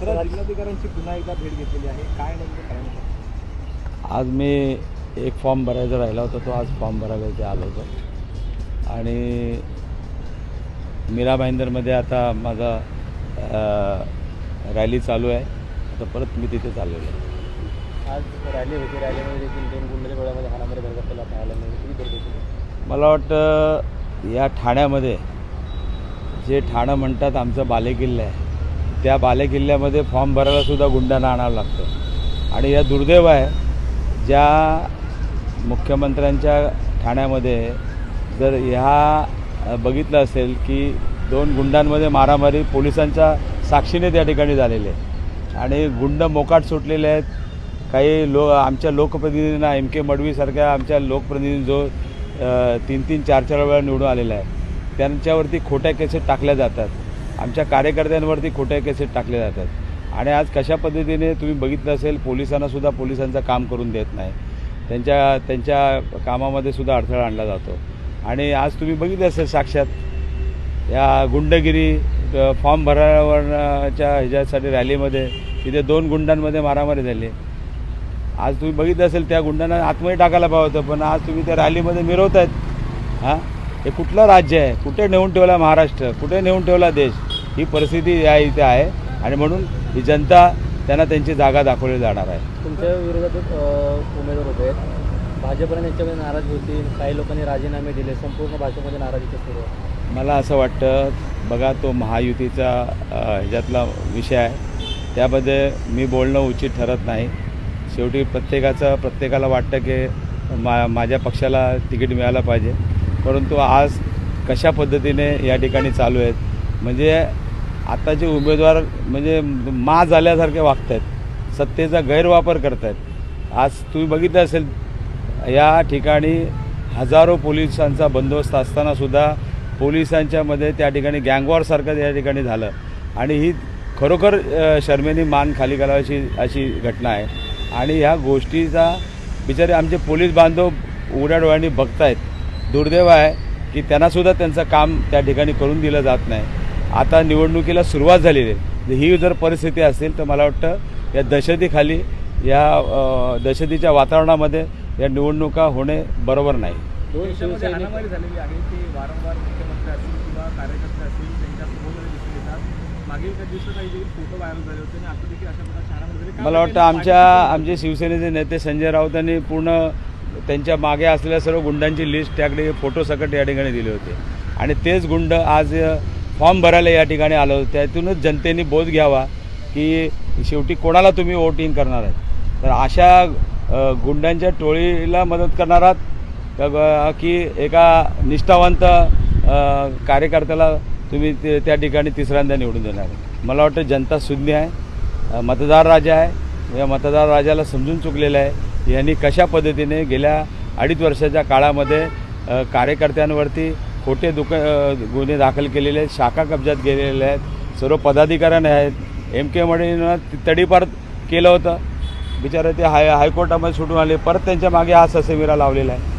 तर जिल्हाधिकाऱ्यांची पुन्हा एकदा भेट घेतलेली आहे. काय नेमकं कारण आहे? आज मी एक फॉर्म भरायचा राहिला होता तो आज फॉर्म भरायला इथे आलो होतो. आणि मीरा भाईंदरमध्ये आता माझा रॅली चालू आहे. आता परत मी तिथे चाललेलो आहे. आज रॅली होती रॅलीमध्ये देखील दोन गुंडाच्या गोळ्यामध्ये हाणामध्ये भरगत केला पाहायला मिळालं. मला वाटतं या ठाण्यामध्ये जे ठाणं म्हणतात आमचं बालेकिल्ला आहे. त्या बालेकिल्ल्यामध्ये फॉर्म भरायला सुद्धा गुंडांना आणावं लागतं. आणि या दुर्दैव आहे ज्या मुख्यमंत्र्यांच्या ठाण्यामध्ये जर ह्या बघितलं असेल की दोन गुंडांमध्ये मारामारी पोलिसांच्या साक्षीने त्या ठिकाणी झालेले आहे. आणि गुंड मोकाट सुटलेले आहेत. काही लो आमच्या लोकप्रतिनिधींना एम के मडवीसारख्या आमच्या लोकप्रतिनिधी जो तीन तीन चार चार वेळा निवडून आलेला आहे त्यांच्यावरती खोट्या केसेस टाकल्या जातात. आमच्या कार्यकर्त्यांवरती खोट्या केसेस टाकल्या जातात. आणि आज कशा पद्धतीने तुम्ही बघितलं असेल पोलिसांनासुद्धा पोलिसांचं काम करून देत नाही. त्यांच्या त्यांच्या कामामध्ये सुद्धा अडथळा आणला जातो. आणि आज तुम्ही बघितलं असेल साक्षात या गुंडगिरी फॉर्म भरावरच्या ह्याच्यासाठी रॅलीमध्ये तिथे दोन गुंडांमध्ये मारामारी झाली. आज तुम्ही बघितलं असेल त्या गुंडांना आतमध्ये टाकायला पाहिजे होतं पण आज तुम्ही त्या रॅलीमध्ये मिरवत आहेत हां? हे कुठलं राज्य आहे? कुठे नेऊन ठेवला महाराष्ट्र? कुठे नेऊन ठेवला देश? ही परिस्थिती या इथे आहे. आणि म्हणून ही जनता त्यांना त्यांची जागा दाखवली जाणार आहे. तुमच्या विरोधात उमेदवार होते. भाजपने यांच्यामध्ये नाराज होतील. काही लोकांनी राजीनामे दिले. संपूर्ण भाजपमध्ये नाराजीचं सुरू आहे. मला असं वाटतं बघा तो महायुतीचा ह्याच्यातला विषय आहे. त्यामध्ये मी बोलणं उचित ठरत नाही. शेवटी प्रत्येकाचं प्रत्येकाला वाटतं की मा माझ्या पक्षाला तिकीट मिळालं पाहिजे. परंतु आज कशा पद्धतीने या ठिकाणी चालू आहेत? म्हणजे आताचे उमेदवार म्हणजे मा झाल्यासारखे वागत आहेत सत्तेचा गैरवापर करत आहेत आज तुम्ही बघितलं असेल या ठिकाणी हजारो पोलिसांचा बंदोबस्त असतानासुद्धा पोलिसांच्यामध्ये त्या ठिकाणी गँगवॉरसारखं या ठिकाणी झालं. आणि ही खरोखर शर्मेनी मान खाली घालावायची अशी घटना आहे. आणि ह्या गोष्टीचा बिचारे आमचे पोलीस बांधव उघड्या डोळ्यांनी बघतायत. दुर्दैव आहे की त्यांनासुद्धा त्यांचं काम त्या ठिकाणी करून दिलं जात नाही. आता निवडणुकीला सुरुवात झालेली आहे. ही जर परिस्थिती असेल तर मला वाटतं या दहशतीखाली या दहशतीच्या वातावरणामध्ये या निवडणुका होणे बरोबर नाही. मला वाटतं आमच्या आमचे शिवसेनेचे नेते संजय राऊत यांनी पूर्ण त्यांच्या मागे असलेल्या सर्व गुंडांची लिस्ट त्याकडे फोटो सकट या ठिकाणी दिले होते. आणि तेच गुंड आज फॉर्म भरायला या ठिकाणी आलो. त्यातूनच जनतेने बोध घ्यावा की शेवटी कोणाला तुम्ही वोटिंग करणार आहे? तर अशा गुंडांच्या टोळीला मदत करणार आहात? की एका निष्ठावंत कार्यकर्त्याला तुम्ही ते- त्या ठिकाणी तिसऱ्यांदा निवडून देणार मला वाटतं जनता शून्य आहे मतदार राजा आहे. या मतदार राजाला समजून चुकलेलं आहे. यांनी कशा पद्धतीने गेल्या अडीच वर्षाच्या काळामध्ये कार्यकर्त्यांवरती खोटे दुक गुन्हे दाखल केलेले आहेत शाखा कब्जात गेलेले आहेत सर्व पदाधिकाऱ्यांनी आहेत. एम के मडीनं तडीपार केलं होतं. बिचारे ते हाय हायकोर्टामध्ये सुटून आले. परत त्यांच्या मागे हा ससेमिरा लावलेला आहे.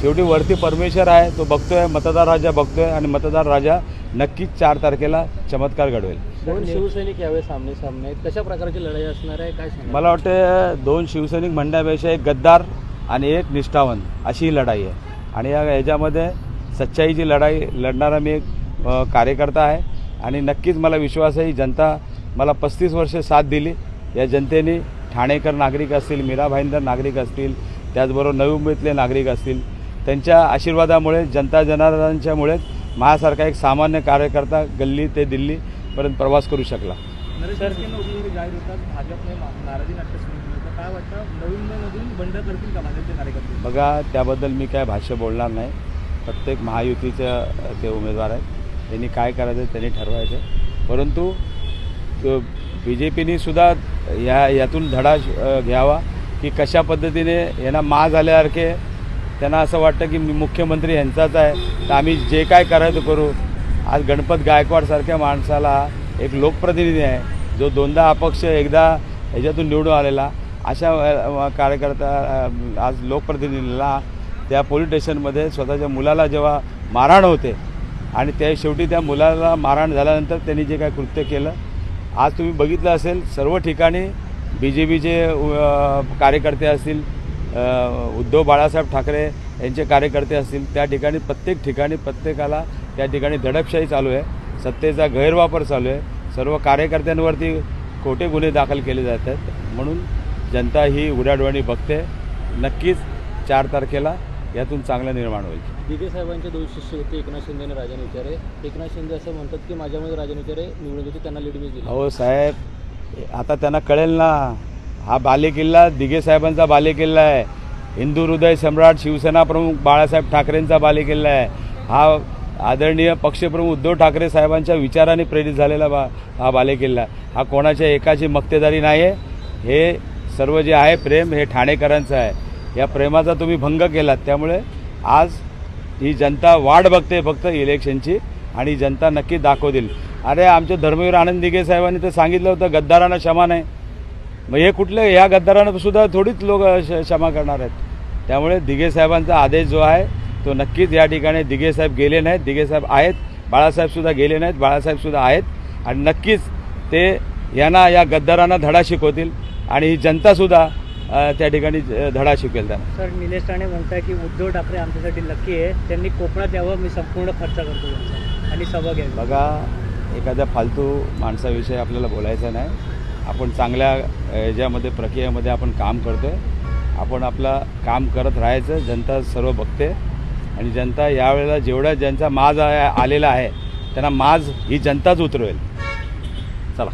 शेवटी वरती परमेश्वर आहे तो बघतोय मतदार राजा बघतोय आणि मतदार राजा नक्कीच चार तारखेला चमत्कार घडवेल. दोन शिवसैनिक यावेळी सामने सामने कशा प्रकारची लढाई असणार आहे? काय मला वाटतं दोन शिवसैनिक म्हणण्यापेक्षा एक गद्दार आणि एक निष्ठावंत अशी ही लढाई आहे. आणि या याच्यामध्ये सच्चाईची लढाई लढणारा मी एक कार्यकर्ता आहे आणि नक्कीच मला विश्वास आहे ही जनता मला पस्तीस वर्ष साथ दिली. या जनतेने ठाणेकर नागरिक असतील मीरा भाईंदर नागरिक असतील त्याचबरोबर नवी मुंबईतले नागरिक असतील त्यांच्या आशीर्वादामुळे जनता जनार्दनांच्यामुळेच माझ्यासारखा एक सामान्य कार्यकर्ता गल्ली ते दिल्लीपर्यंत प्रवास करू शकला. नरेश लंकेंना उमेदवारी जाहीर होतात भाजपने मा- नाराजी नाट्य सुरू केलं होतं काय वाटतं? नवीन मुंबईमधून बंड करतील का भाजपचे कार्यकर्ते? बघा त्याबद्दल मी काय भाष्य बोलणार नाही. प्रत्येक महायुतीचे ते उमेदवार आहेत. त्यांनी काय करायचं त्यांनी ठरवायचं. परंतु बी जे पीनेसुद्धा या यातून धडा घ्यावा की कशा पद्धतीने यांना मा झाल्यासारखे त्यांना असं वाटतं की मुख्यमंत्री यांचाच आहे. तर आम्ही जे काय करायचं करू. आज गणपत गायकवाडसारख्या माणसाला एक लोकप्रतिनिधी आहे. जो दोनदा अपक्ष एकदा ह्याच्यातून निवडून आलेला. अशा कार्यकर्ता आज लोकप्रतिनिधीला त्या पोलीस स्टेशनमध्ये स्वतःच्या मुलाला जेव्हा मारहाण होते आणि त्या शेवटी त्या मुलाला मारहाण झाल्यानंतर त्यांनी जे काय कृत्य केलं आज तुम्ही बघितलं असेल सर्व ठिकाणी बी जे पीचे कार्यकर्ते असतील उद्धव बाळासाहेब ठाकरे यांचे कार्यकर्ते असतील त्या ठिकाणी प्रत्येक ठिकाणी प्रत्येकाला त्या ठिकाणी दडपशाही चालू आहे सत्तेचा गैरवापर चालू आहे सर्व कार्यकर्त्यांवरती खोटे गुन्हे दाखल केले जात आहेत म्हणून जनता ही उडाडवाणी बघते. नक्कीच चार तारखेला यातून चांगलं निर्माण होईल. दिघे साहेबांचे दोन शिष्य होते एकनाथ शिंदे आणि राजन विचारे. एकनाथ शिंदे असं म्हणतात की माझ्यामध्ये राजन विचारे निवडून येते त्यांना लीड मी दिली अहो साहेब आता त्यांना कळेल ना हा बालेकिल्ला दिघे साहेबांचा बालेकिल्ला आहे. हिंदू हृदय सम्राट शिवसेना प्रमुख बाळासाहेब ठाकरेंचा बालेकिल्ला आहे. हा आदरणीय पक्षप्रमुख उद्धव ठाकरे साहेबांच्या विचाराने प्रेरित झालेला बा हा बालेकिल्ला हा कोणाच्या एकाची मक्तेदारी नाही आहे हे सर्व जे आहे प्रेम हे ठाणेकरांचं आहे. या प्रेमाचा तुम्ही भंग केलात त्यामुळे आज ही जनता वाट बघते फक्त इलेक्शनची आणि जनता नक्की दाखवतील. अरे आमचे धर्मवीर आनंद दिघे साहेबांनी तर सांगितलं होतं गद्दारांना क्षमा नाही. मग हे कुठले ह्या गद्दारांना सुद्धा थोडीच लोक क्षमा करणार आहेत. त्यामुळे दिघे साहेबांचा आदेश जो आहे तो नक्कीच या ठिकाणी दिघे साहेब गेले नाहीत. दिघे साहेब आहेत बाळासाहेबसुद्धा गेले नाहीत बाळासाहेबसुद्धा आहेत. आणि नक्कीच ते यांना या गद्दारांना धडा शिकवतील. आणि ही जनतासुद्धा त्या ठिकाणी धडा शिकवेल त्यांना. सर निलेश राणे म्हणताय की उद्धव ठाकरे आमच्यासाठी लकी आहे. त्यांनी कोकणात यावं मी संपूर्ण खर्च करतो त्यांचा. आणि सभा घ्यावी. बघा एखाद्या फालतू माणसाविषयी आपल्याला बोलायचं नाही. आपण चांगल्या ह्याच्यामध्ये प्रक्रियेमध्ये आपण काम करतो आहे आपण आपलं काम करत राहायचं जनता सर्व बघते. आणि जनता यावेळेला जेवढा ज्यांचा माज आलेला आहे त्यांना माज ही जनताच उतरवेल. चला.